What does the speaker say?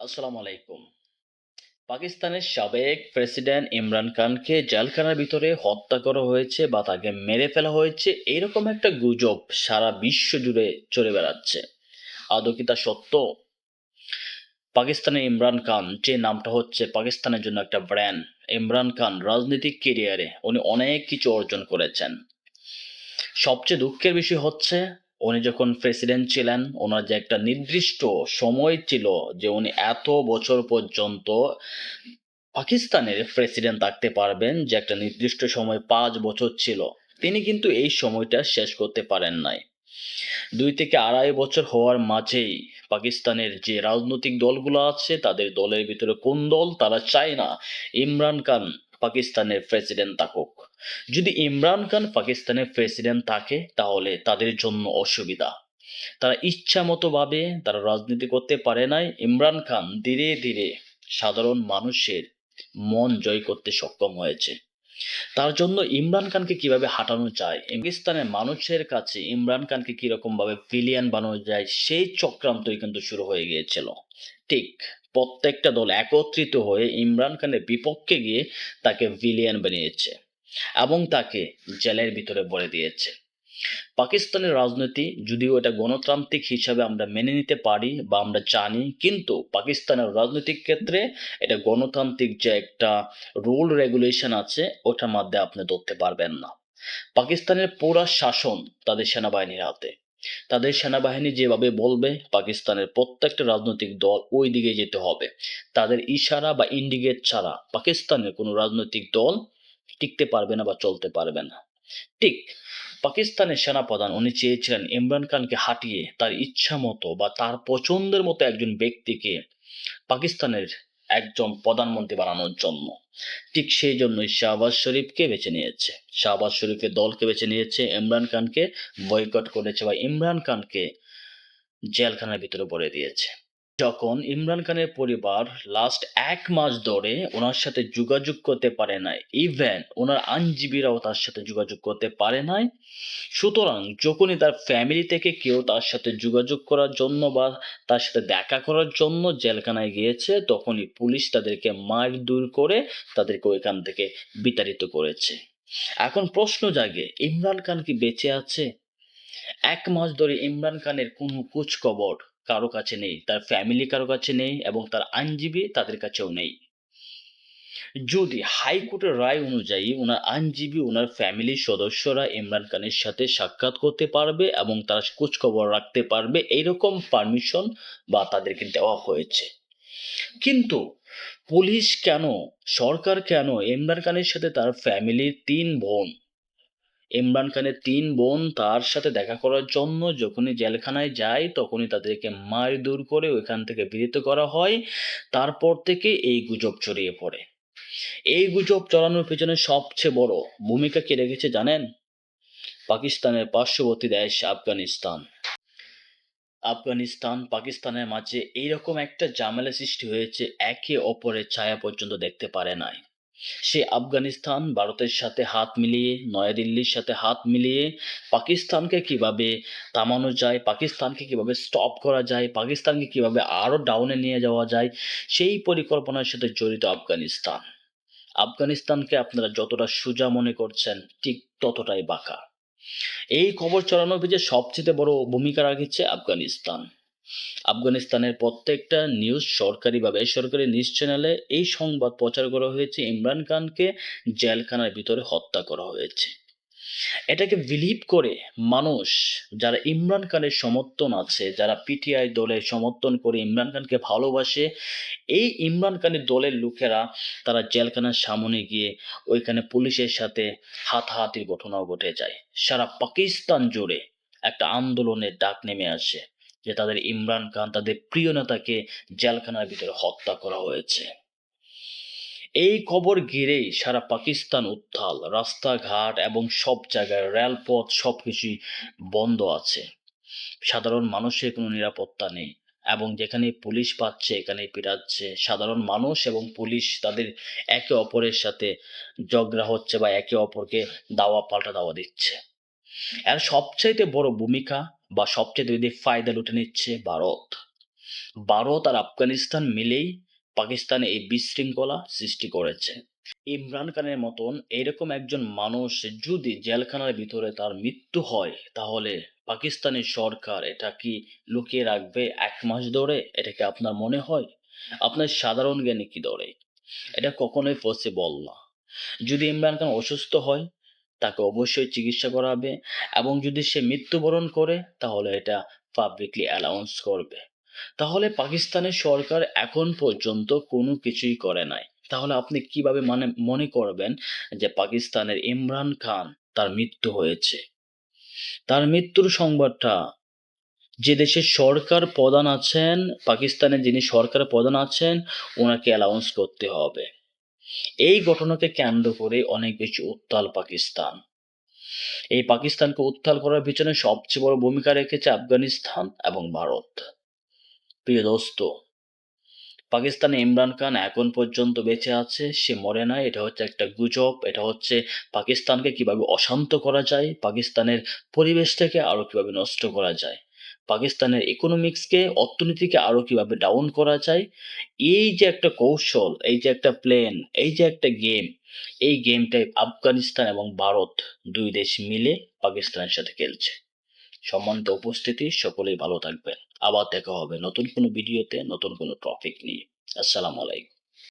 আসসালামু আলাইকুম। পাকিস্তানের সাবেক প্রেসিডেন্ট ইমরান খানকে জেলখানার ভিতরে হত্যা করা হয়েছে বা তাকে মেরে ফেলা হয়েছে, এরকম একটা গুজব সারা বিশ্ব জুড়ে চলে বেড়াচ্ছে। আদৌ কি তা সত্য? পাকিস্তানের ইমরান খান যে নামটা হচ্ছে পাকিস্তানের জন্য একটা ব্র্যান্ড, ইমরান খান রাজনৈতিক কেরিয়ারে উনি অনেক কিছু অর্জন করেছেন। সবচেয়ে দুঃখের বিষয় হচ্ছে উনি যখন প্রেসিডেন্ট ছিলেন, ওনার যে একটা নির্দিষ্ট সময় ছিল যে উনি এত বছর পর্যন্ত পাকিস্তানের প্রেসিডেন্ট থাকতে পারবেন, যে একটা নির্দিষ্ট সময় পাঁচ বছর ছিল, তিনি কিন্তু এই সময়টা শেষ করতে পারেন নাই। দুই থেকে আড়াই বছর হওয়ার মাঝেই পাকিস্তানের যে রাজনৈতিক দলগুলো আছে, তাদের দলের ভিতরে কোন দল তারা চায় না, ইমরান খান পাকিস্তানের প্রেসিডেন্ট থাকুক। যদি ইমরান খান পাকিস্তানের প্রেসিডেন্ট থাকে, তাহলে তাদের জন্য অসুবিধা। তারা ইচ্ছা মতো ভাবে তারা রাজনীতি করতে পারে নাই। ইমরান খান ধীরে ধীরে সাধারণ মানুষের মন জয় করতে সক্ষম হয়েছে। তার জন্য ইমরান খানকে কীভাবে হাঁটানো যায়? পাকিস্তানের মানুষের কাছে ইমরান খানকে কীরকম ভাবে ভিলিয়ান বানানো যায়, সেই চক্রান্তই কিন্তু শুরু হয়ে গিয়েছিল। ঠিক প্রত্যেকটা দল একত্রিত হয়ে ইমরান খানের বিপক্ষে গিয়ে তাকে ভিলিয়ান বানিয়েছে। এবং তাকে জেলের ভিতরে ভরে দিয়েছে। পাকিস্তানের রাজনীতি, যদিও এটা গণতান্ত্রিক হিসাবে আমরা মেনে নিতে পারি বা আমরা জানি, কিন্তু পাকিস্তানের রাজনৈতিক ক্ষেত্রে এটা গণতান্ত্রিক যে একটা রুল রেগুলেশন আছে ওটার মধ্যে আপনি ধরতে পারবেন না। পাকিস্তানের পুরা শাসন তাদের সেনাবাহিনীর হাতে। তাদের সেনাবাহিনী যেভাবে বলবে, পাকিস্তানের প্রত্যেকটা রাজনৈতিক দল ওই দিকে যেতে হবে। তাদের ইশারা বা ইন্ডিকেট ছাড়া পাকিস্তানের কোনো রাজনৈতিক দল টিকতে পারবে না বা চলতে পারবে না। ঠিক, পাকিস্তানের সেনাপ্রধান উনি চেয়েছিলেন ইমরান খানকে হাঁটিয়ে তার ইচ্ছা মতো বা তার পছন্দের মতো একজন ব্যক্তিকে পাকিস্তানের একজন প্রধানমন্ত্রী বানানোর জন্য। ঠিক সেই জন্যই শাহবাজ শরীফকে বেছে নিয়েছে। শাহবাজ শরীফের দলকে বেছে নিয়েছে, ইমরান খানকে বয়কট করেছে বা ইমরান খানকে জেলখানার ভিতরে ভরে দিয়েছে। যখন ইমরান খানের পরিবার লাস্ট এক মাস ধরে ওনার সাথে যোগাযোগ করতে পারে নাই ইভেন ওনার আইনজীবীরাও তার সাথে যোগাযোগ করতে পারে নাই, সুতরাং যখনই তার ফ্যামিলি থেকে কেউ তার সাথে যোগাযোগ করার জন্য বা তার সাথে দেখা করার জন্য জেলখানায় গিয়েছে, তখনই পুলিশ তাদেরকে মার দূর করে তাদেরকে ওইখান থেকে বিতাড়িত করেছে। এখন প্রশ্ন জাগে, ইমরান খান কি বেঁচে আছে? এক মাস ধরে ইমরান খানের কোনো খোঁজ খবর কারও কাছে নেই, তার ফ্যামিলি কারও কাছে নেই এবং তার আইনজীবী তাদের কাছেও নেই। যদি হাইকোর্টের রায় অনুযায়ী ওনার আইনজীবী ওনার ফ্যামিলির সদস্যরা ইমরান খানের সাথে সাক্ষাৎ করতে পারবে এবং তারা খোঁজখবর রাখতে পারবে, এইরকম পারমিশন বা তাদেরকে দেওয়া হয়েছে। কিন্তু পুলিশ কেন, সরকার কেন ইমরান খানের সাথে তার ফ্যামিলির তিন বোন ইমরান খানের তিন বোন তার সাথে দেখা করার জন্য যখনই জেলখানায় যায়, তখনই তাদেরকে মার দূর করে ওইখান থেকে বিরত করা হয়। তারপর থেকে এই গুজব ছড়িয়ে পড়ে। এই গুজব চড়ানোর পেছনে সবচেয়ে বড় ভূমিকা কে রেখেছে জানেন? পাকিস্তানের পার্শ্ববর্তী দেশ আফগানিস্তান। আফগানিস্তান পাকিস্তানের মাঝে এইরকম একটা জামেলা সৃষ্টি হয়েছে, একে অপরের ছায়া পর্যন্ত দেখতে পারে নাই। সে আফগানিস্তান ভারতের সাথে হাত মিলিয়ে, নয়াদিল্লির সাথে হাত মিলিয়ে, পাকিস্তানকে কীভাবে থামানো যায়, পাকিস্তানকে কীভাবে স্টপ করা যায়, পাকিস্তানকে কীভাবে আরও ডাউনে নিয়ে যাওয়া যায়, সেই পরিকল্পনার সাথে জড়িত আফগানিস্তান। আফগানিস্তানকে আপনারা যতটা সোজা মনে করছেন, ঠিক ততটাই বাঁকা। এই খবর ছড়ানোর পিছিয়ে সবচেয়ে বড় ভূমিকা রাখছে আফগানিস্তান। আফগানিস্তানের প্রত্যেকটা নিউজ সরকারি বা বেসরকারি নিউজ চ্যানেলে এই সংবাদ প্রচার করা হয়েছে। ইমরান খানকে জেলখানার ভিতরে হত্যা করা হয়েছে। এটাকে বিলিভ করে মানুষ যারা ইমরান খানের সমর্থন আছে, যারা পিটিআই দলের সমর্থন করে ইমরান খানকে ভালোবাসে, এই ইমরান খানের দলের লোকেরা তারা জেলখানার সামনে গিয়ে ওইখানে পুলিশের সাথে হাতাহাতির ঘটনাও ঘটে যায়। সারা পাকিস্তান জুড়ে একটা আন্দোলনের ডাক নেমে আসে। যে তাদের ইমরান খান তাদের প্রিয় নেতাকে জেলখানার ভিতরে হত্যা করা হয়েছে। এই খবর ঘিরেই সারা পাকিস্তান উত্তাল, রাস্তাঘাট এবং সব জায়গায় রেলপথ সব কিছুই বন্ধ আছে। সাধারণ মানুষের কোনো নিরাপত্তা নেই এবং যেখানে পুলিশ পাচ্ছে এখানে পিটাচ্ছে। সাধারণ মানুষ এবং পুলিশ তাদের একে অপরের সাথে ঝগড়া হচ্ছে বা একে অপরকে দাওয়া, পাল্টা দাওয়া দিচ্ছে। এর সবচাইতে বড় ভূমিকা বা সবচেয়ে যদি ফায়দা লুটে নিচ্ছে ভারত। ভারত আর আফগানিস্তান মিলেই পাকিস্তানে এই বিশৃঙ্খলা সৃষ্টি করেছে। ইমরান খানের মতন এরকম একজন মানুষ যদি জেলখানার ভিতরে তার মৃত্যু হয়, তাহলে পাকিস্তানের সরকার এটা কি লুকিয়ে রাখবে এক মাস ধরে? এটা কি আপনার মনে হয়? আপনার সাধারণ জ্ঞানে কি ধরে? এটা কখনোই পসিবল না। যদি ইমরান খান অসুস্থ হয় তাকে অবশ্যই চিকিৎসা করাবে এবং যদি সে মৃত্যুবরণ করে, তাহলে এটা পাবলিকলি অ্যানাউন্স করবে। তাহলে পাকিস্তানের সরকার এখন পর্যন্ত কোনো কিছুই করে নাই। তাহলে আপনি কীভাবে মানে মনে করবেন যে পাকিস্তানের ইমরান খান তার মৃত্যু হয়েছে? তার মৃত্যুর সংবাদটা যে দেশের সরকার প্রধান আছেন, পাকিস্তানের যিনি সরকার প্রধান আছেন, ওনাকে অ্যালাউন্স করতে হবে। এই ঘটনাকে কেন্দ্র করে অনেক বেশি উত্তাল পাকিস্তান। এই পাকিস্তানকে উত্তাল করার পিছনে সবচেয়ে বড় ভূমিকা রেখেছে আফগানিস্তান এবং ভারত। প্রিয় দোস্ত, পাকিস্তানে ইমরান খান এখন পর্যন্ত বেঁচে আছে, সে মরে নাই, এটা হচ্ছে একটা গুজব, এটা হচ্ছে পাকিস্তানকে কীভাবে অশান্ত করা যায়, পাকিস্তানের পরিবেশটাকে আরও কীভাবে নষ্ট করা যায়। পাকিস্তানের ইকোনমিক্সকে অর্থনীতিকে আরও কীভাবে ডাউন করা যায়, এই যে একটা কৌশল, এই যে একটা প্লেন এই যে একটা গেম এই গেমটাই আফগানিস্তান এবং ভারত দুই দেশ মিলে পাকিস্তানের সাথে খেলছে। সম্মানিত উপস্থিতি, সকলেই ভালো থাকবেন। আবার দেখা হবে নতুন কোনো ভিডিওতে নতুন কোনো টপিক নিয়ে। আসসালামু আলাইকুম।